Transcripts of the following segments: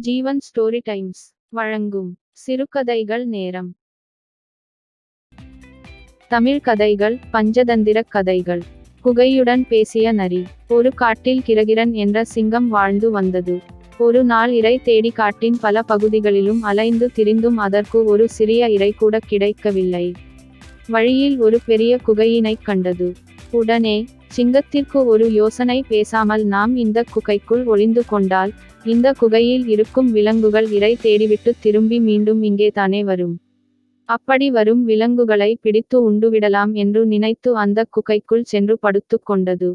ஜீவன் story times வழங்கும் சிறுகதைகள் நேரம். தமிழ் கதைகள் பஞ்சதந்திரக் கதைகள். குகையுடன் பேசிய நரி ஒரு காட்டில் கிரகிரன் என்ற சிங்கம் வாழ்ந்து வந்தது. ஒரு நாள் இரை தேடி காட்டின் பல பகுதிகளிலும் அலைந்து திரிந்தும் அதற்கு ஒரு சிறிய இரை கூட கிடைக்கவில்லை. வழியில் ஒரு பெரிய குகையினைக் கண்டது. உடனே சிங்கத்திற்கு ஒரு யோசனை பேசாமல் நாம் இந்த குகைக்குள் ஒளிந்து கொண்டால் இந்த குகையில் இருக்கும் விலங்குகள் இறை தேடிவிட்டு திரும்பி மீண்டும் இங்கே தானே வரும். அப்படி வரும் விலங்குகளை பிடித்து உண்டுவிடலாம் என்று நினைத்து அந்த குகைக்குள் சென்று படுத்துக் கொண்டது.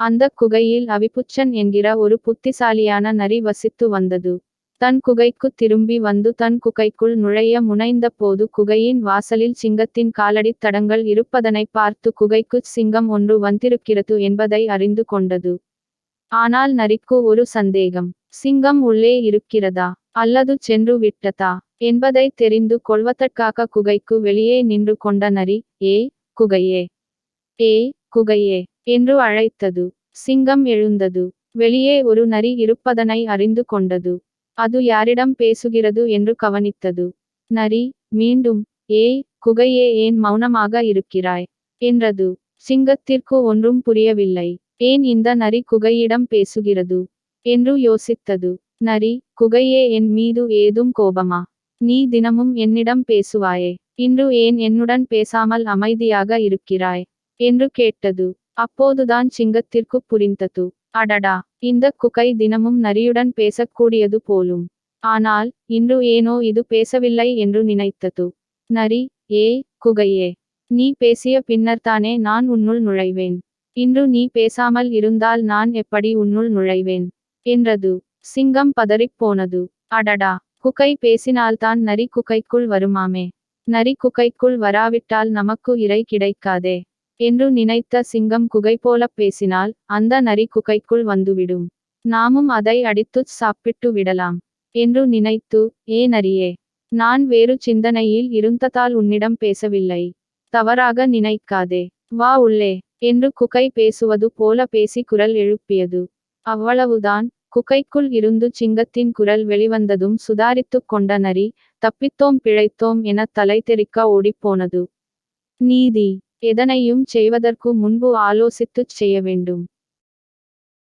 அந்த குகையில் அவிப்புச்சன் என்கிற ஒரு புத்திசாலியான நரி வசித்து வந்தது. தன் குகைக்கு திரும்பி வந்து தன் குகைக்குள் நுழைய முனைந்த போது குகையின் வாசலில் சிங்கத்தின் காலடித் தடங்கள் இருப்பதனை பார்த்து குகைக்குச் சிங்கம் ஒன்று வந்திருக்கிறது என்பதை அறிந்து கொண்டது. ஆனால் நரிக்கு ஒரு சந்தேகம் சிங்கம் உள்ளே இருக்கிறதா அல்லது சென்று விட்டதா என்பதை தெரிந்து கொள்வதற்காக குகைக்கு வெளியே நின்று கொண்ட நரி ஏ குகையே ஏ குகையே என்று அழைத்தது. சிங்கம் எழுந்தது. வெளியே ஒரு நரி இருப்பதனை அறிந்து கொண்டது. அது யாரிடம் பேசுகிறது என்று கவனித்தது. நரி மீண்டும் ஏ குகையே ஏன் மௌனமாக இருக்கிறாய்? என்றது. சிங்கத்திற்கு ஒன்றும் புரியவில்லை. ஏன் இந்த நரி குகையிடம் பேசுகிறது? என்று யோசித்தது. நரி குகையே என் மீது ஏதும் கோபமா? நீ தினமும் என்னிடம் பேசுவாயே? இன்று ஏன் என்னுடன் பேசாமல் அமைதியாக இருக்கிறாய்? என்று கேட்டது. அப்போதுதான் சிங்கத்திற்கு புரிந்தது. அடடா இந்த குகை தினமும் நரியுடன் பேசக்கூடியது போலும். ஆனால் இன்று ஏனோ இது பேசவில்லை என்று நினைத்தது. நரி ஏ குகையே நீ பேசிய பின்னர்தானே நான் உன்னுள் நுழைவேன். இன்று நீ பேசாமல் இருந்தால் நான் எப்படி உன்னுள் நுழைவேன்? என்றது. சிங்கம் பதறிப் போனது. அடடா குகை பேசினால்தான் நரி குகைக்குள் வருமாமே? நரி குகைக்குள் வராவிட்டால் நமக்கு இறை கிடைக்காதே? என்று நினைத்த சிங்கம் குகை போலப் பேசினால் அந்த நரி குகைக்குள் வந்துவிடும். நாமும் அதை அடித்துச் சாப்பிட்டு விடலாம் என்று நினைத்து ஏ நரியே நான் வேறு சிந்தனையில் இருந்ததால் உன்னிடம் பேசவில்லை. தவறாக நினைக்காதே. வா உள்ளே என்று குகை பேசுவது போல பேசி குரல் எழுப்பியது. அவ்வளவுதான். குகைக்குள் இருந்து சிங்கத்தின் குரல் வெளிவந்ததும் சுதாரித்துக் கொண்ட நரி தப்பித்தோம் பிழைத்தோம் என தலை தெறிக்க ஓடிப்போனது நீதி எதனையும் செய்வதற்கு முன்பு ஆலோசித்துச் செய்ய வேண்டும்.